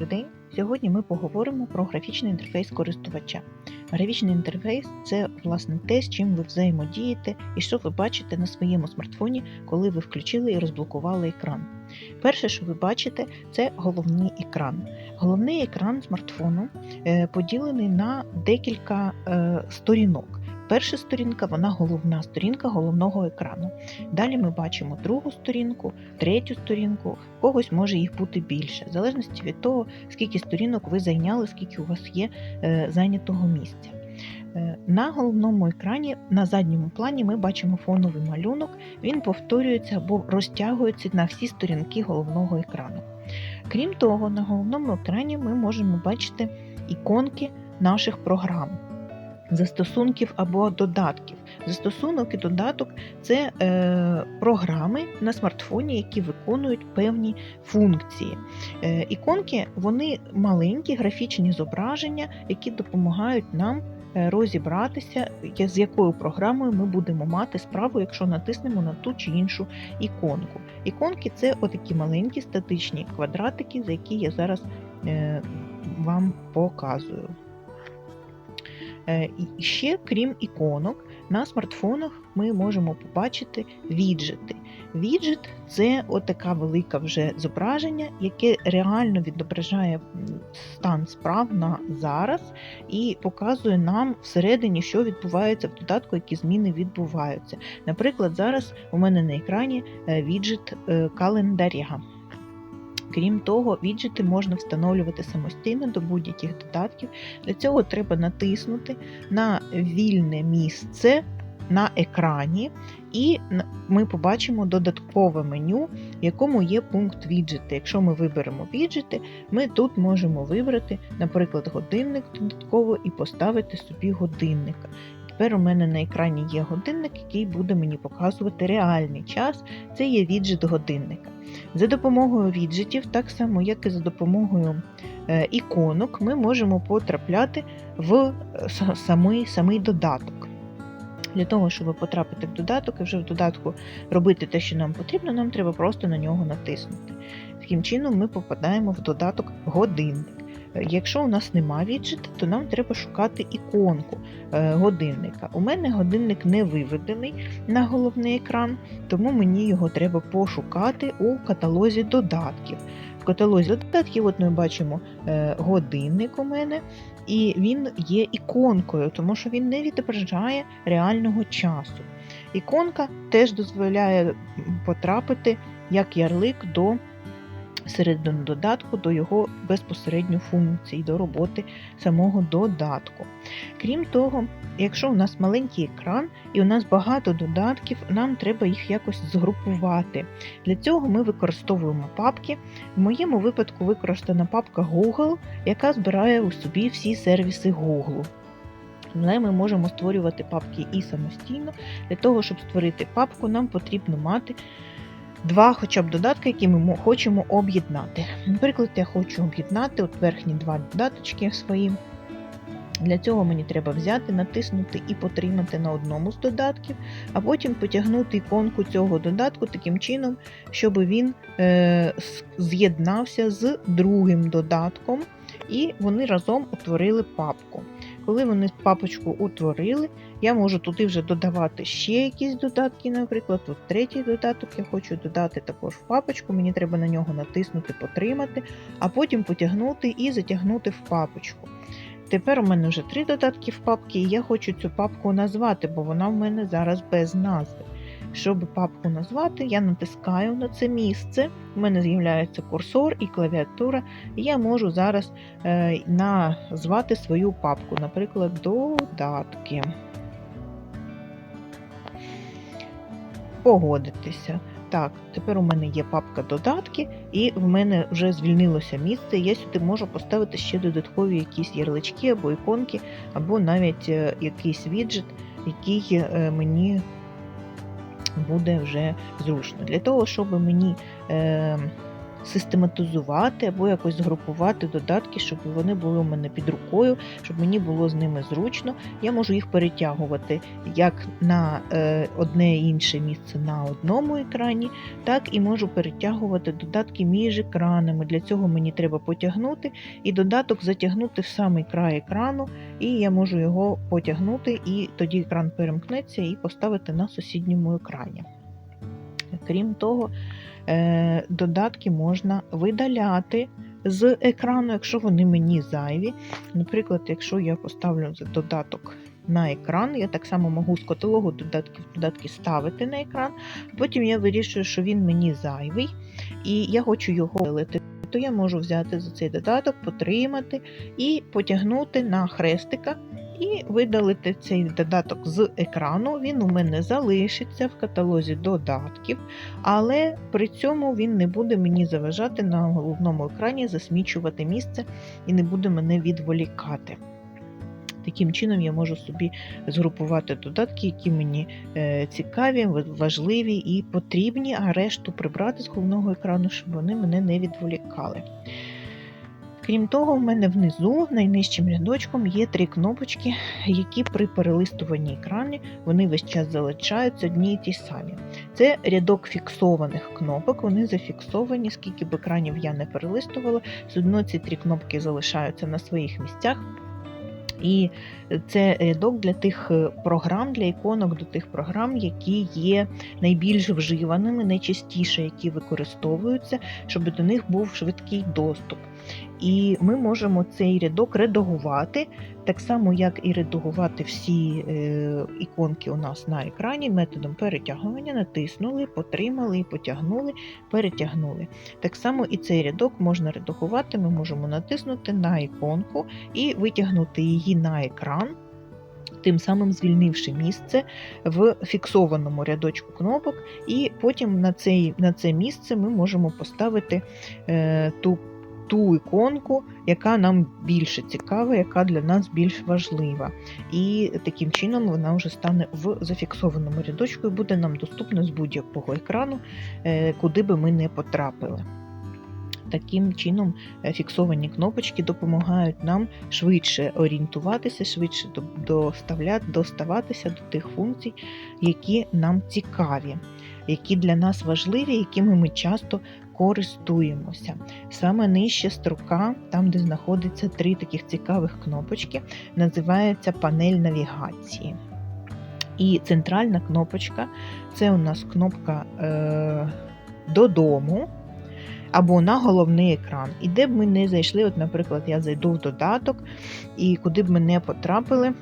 Добрий день! Сьогодні ми поговоримо про графічний інтерфейс користувача. Графічний інтерфейс це власне те, з чим ви взаємодієте і що ви бачите на своєму смартфоні, коли ви включили і розблокували екран. Перше, що ви бачите, це головний екран. Головний екран смартфону е, поділений на декілька е, сторінок. Перша сторінка вона головна сторінка головного екрану. Далі ми бачимо другу сторінку, третю сторінку, когось може їх бути більше, в залежності від того, скільки сторінок ви зайняли, скільки у вас є е, зайнятого місця. Е, На головному екрані на задньому плані ми бачимо фоновий малюнок, він повторюється або розтягується на всі сторінки головного екрану. Крім того, на головному екрані ми можемо бачити іконки наших програм застосунків або додатків. Застосунок і додаток це е, програми на смартфоні, які виконують певні функції. Е, іконки вони маленькі графічні зображення, які допомагають нам е, розібратися, з якою програмою ми будемо мати справу, якщо натиснемо на ту чи іншу іконку. Іконки це отакі маленькі статичні квадратики, за які я зараз е, вам показую. Е, І ще, крім іконок, на смартфонах ми можемо побачити віджити. Віджит це отака велика вже зображення, яке реально відображає стан справ на зараз і показує нам всередині, що відбувається в додатку, які зміни відбуваються. Наприклад, зараз у мене на екрані е, віджит е, календаря. Крім того, віджити можна встановлювати самостійно до будь-яких додатків. Для цього треба натиснути на вільне місце на екрані, і ми побачимо додаткове меню, в якому є пункт віджити. Якщо ми виберемо віджити, ми тут можемо вибрати, наприклад, годинник додатково і поставити собі годинника. Тепер у мене на екрані є годинник, який буде мені показувати реальний час. Це є віджит годинника. За допомогою віджитів, так само як і за допомогою е, іконок, ми можемо потрапляти в е, самий, самий додаток. Для того, щоб потрапити в додаток і вже в додатку робити те, що нам потрібно, нам треба просто на нього натиснути. Таким чином ми попадаємо в додаток годинник. Якщо у нас нема віджита, то нам треба шукати іконку е, годинника. У мене годинник не виведений на головний екран, тому мені його треба пошукати у каталозі додатків. В каталозі додатків от ми бачимо е, годинник у мене, і він є іконкою, тому що він не відображає реального часу. Іконка теж дозволяє потрапити як ярлик до середини додатку, до його безпосередньо функцій, до роботи самого додатку. Крім того, якщо у нас маленький екран і у нас багато додатків, нам треба їх якось згрупувати. Для цього ми використовуємо папки. В моєму випадку використана папка Google, яка збирає у собі всі сервіси Google. Але ми можемо створювати папки і самостійно. Для того, щоб створити папку, нам потрібно мати два хоча б додатки, які ми хочемо об'єднати. Наприклад, я хочу об'єднати от верхні два додаточки свої. Для цього мені треба взяти, натиснути і потримати на одному з додатків, а потім потягнути іконку цього додатку таким чином, щоб він е, з'єднався з другим додатком, і вони разом утворили папку. Коли вони папочку утворили, я можу туди вже додавати ще якісь додатки, наприклад, от третій додаток я хочу додати також в папочку, мені треба на нього натиснути, потримати, а потім потягнути і затягнути в папочку. Тепер у мене вже три додатки в папці, і я хочу цю папку назвати, бо вона в мене зараз без назви. Щоб папку назвати, я натискаю на це місце. У мене з'являється курсор і клавіатура, і я можу зараз е, назвати свою папку, наприклад, додатки. Погодитися. Так, тепер у мене є папка додатки, і в мене вже звільнилося місце. Я сюди можу поставити ще додаткові якісь ярлички або іконки, або навіть е, якийсь віджит, який е, мені буде вже зручно. Для того, щоб мені е, систематизувати або якось згрупувати додатки, щоб вони були у мене під рукою, щоб мені було з ними зручно. Я можу їх перетягувати як на е, одне інше місце на одному екрані, так і можу перетягувати додатки між екранами. Для цього мені треба потягнути і додаток затягнути в самий край екрану, і я можу його потягнути, і тоді екран перемкнеться і поставити на сусідньому екрані. Крім того, е, додатки можна видаляти з екрану, якщо вони мені зайві. Наприклад, якщо я поставлю додаток на екран, я так само можу з каталогу додатків додатки ставити на екран. Потім я вирішую, що він мені зайвий, і я хочу його видалити. То я можу взяти за цей додаток, потримати і потягнути на хрестика і видалити цей додаток з екрану. Він у мене залишиться в каталозі додатків, але при цьому він не буде мені заважати на головному екрані засмічувати місце і не буде мене відволікати. Таким чином я можу собі згрупувати додатки, які мені е, цікаві, важливі і потрібні, а решту прибрати з головного екрану, щоб вони мене не відволікали. Крім того, в мене внизу, найнижчим рядочком, є три кнопочки, які при перелистуванні екрані вони весь час залишаються одні й ті самі. Це рядок фіксованих кнопок, вони зафіксовані, скільки б екранів я не перелистувала, все одно ці три кнопки залишаються на своїх місцях. І це рядок для тих програм, для іконок до тих програм, які є найбільш вживаними, найчастіше, які використовуються, щоб до них був швидкий доступ. І ми можемо цей рядок редагувати, так само, як і редагувати всі е, іконки у нас на екрані методом перетягування, натиснули, потримали потягнули, перетягнули. Так само і цей рядок можна редагувати, ми можемо натиснути на іконку і витягнути її на екран. Тим самим звільнивши місце в фіксованому рядочку кнопок, і потім на цей, на це місце ми можемо поставити е, ту ту іконку, яка нам більше цікава, яка для нас більш важлива. І таким чином вона вже стане в зафіксованому рядочку і буде нам доступна з будь-якого екрану, е, куди би ми не потрапили. Таким чином, е, фіксовані кнопочки допомагають нам швидше орієнтуватися, швидше доставатися до тих функцій, які нам цікаві, які для нас важливі, якими ми часто користуємося. Саме нижча строка, там де знаходиться три таких цікавих кнопочки, називається панель навігації. І центральна кнопочка це у нас кнопка е, додому або на головний екран. І де б ми не зайшли, от, наприклад, я зайду в додаток, і куди б ми не потрапили,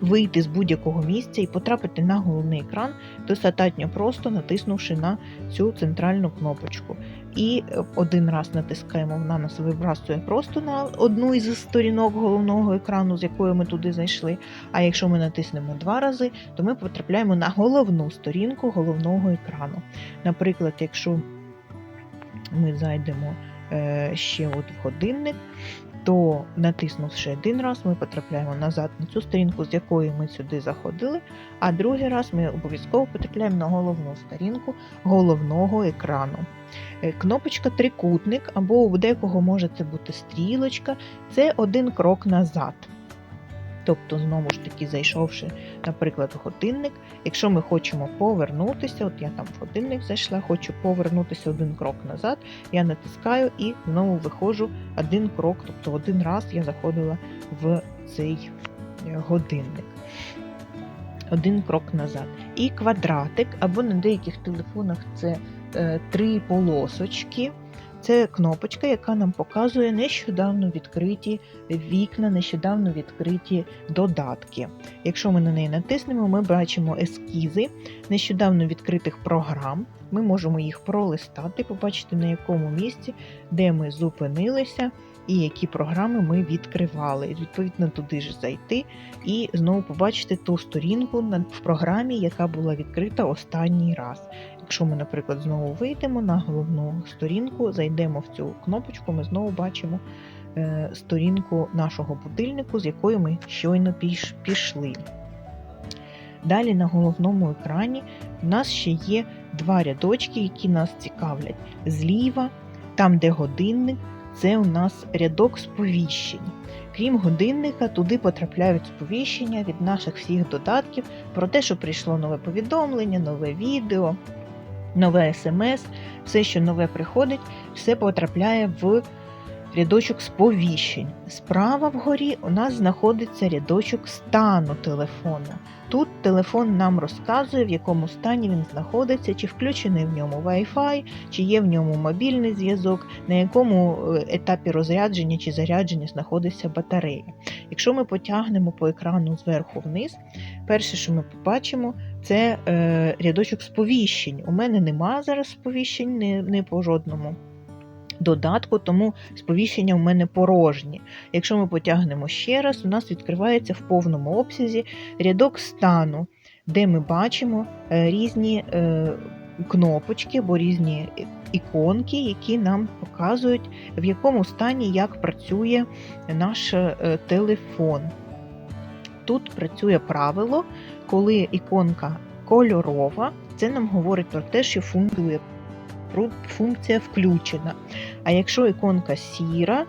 вийти з будь-якого місця і потрапити на головний екран, достатньо просто натиснувши на цю центральну кнопочку. І е, один раз натискаємо, вона нас вибрасує просто на одну із сторінок головного екрану, з якої ми туди зайшли. А якщо ми натиснемо два рази, то ми потрапляємо на головну сторінку головного екрану. Наприклад, якщо ми зайдемо ще от в годинник, то натиснувши один раз, ми потрапляємо назад на цю сторінку, з якої ми сюди заходили, а другий раз ми обов'язково потрапляємо на головну сторінку головного екрану. Е, кнопочка трикутник, або у декого може це бути стрілочка, це один крок назад. Тобто, знову ж таки, зайшовши, наприклад, в годинник, якщо ми хочемо повернутися, от я там в годинник зайшла, хочу повернутися один крок назад, я натискаю і знову виходжу один крок, тобто один раз я заходила в цей е, годинник. Один крок назад. І квадратик, або на деяких телефонах це е, три полосочки. Це кнопочка, яка нам показує нещодавно відкриті вікна, нещодавно відкриті додатки. Якщо ми на неї натиснемо, ми бачимо ескізи нещодавно відкритих програм. Ми можемо їх пролистати, побачити, на якому місці, де ми зупинилися і які програми ми відкривали. Відповідно, туди ж зайти і знову побачити ту сторінку в програмі, яка була відкрита останній раз. Якщо ми, наприклад, знову вийдемо на головну сторінку, зайдемо в цю кнопочку, ми знову бачимо е, сторінку нашого будильнику, з якої ми щойно пішли. Далі на головному екрані у нас ще є два рядочки, які нас цікавлять. Зліва, там, де годинник, це у нас рядок сповіщень. Крім годинника, туди потрапляють сповіщення від наших всіх додатків про те, що прийшло нове повідомлення, нове відео, нове смс, все, що нове приходить, все потрапляє в рядочок сповіщень. Справа вгорі у нас знаходиться рядочок стану телефону. Тут телефон нам розказує, в якому стані він знаходиться, чи включений в ньому Wi-Fi, чи є в ньому мобільний зв'язок, на якому е, етапі розрядження чи зарядження знаходиться батарея. Якщо ми потягнемо по екрану зверху вниз, перше, що ми побачимо, це е, рядочок сповіщень. У мене нема зараз сповіщень ні, ні по жодному додатку, тому сповіщення у мене порожні. Якщо ми потягнемо ще раз, у нас відкривається в повному обсязі рядок стану, де ми бачимо е, різні е, кнопочки або різні іконки, які нам показують, в якому стані як працює наш е, телефон. Тут працює правило, коли іконка кольорова, це нам говорить про те, що функціонує функція включена. А якщо іконка сіра,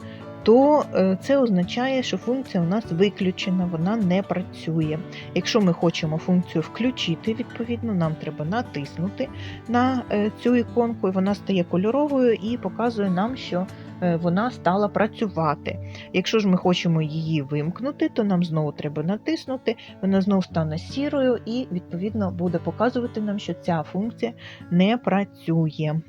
то е, це означає, що функція у нас виключена, вона не працює. Якщо ми хочемо функцію включити, відповідно, нам треба натиснути на е, цю іконку, і вона стає кольоровою і показує нам, що е, вона стала працювати. Якщо ж ми хочемо її вимкнути, то нам знову треба натиснути, вона знову стане сірою і, відповідно, буде показувати нам, що ця функція не працює.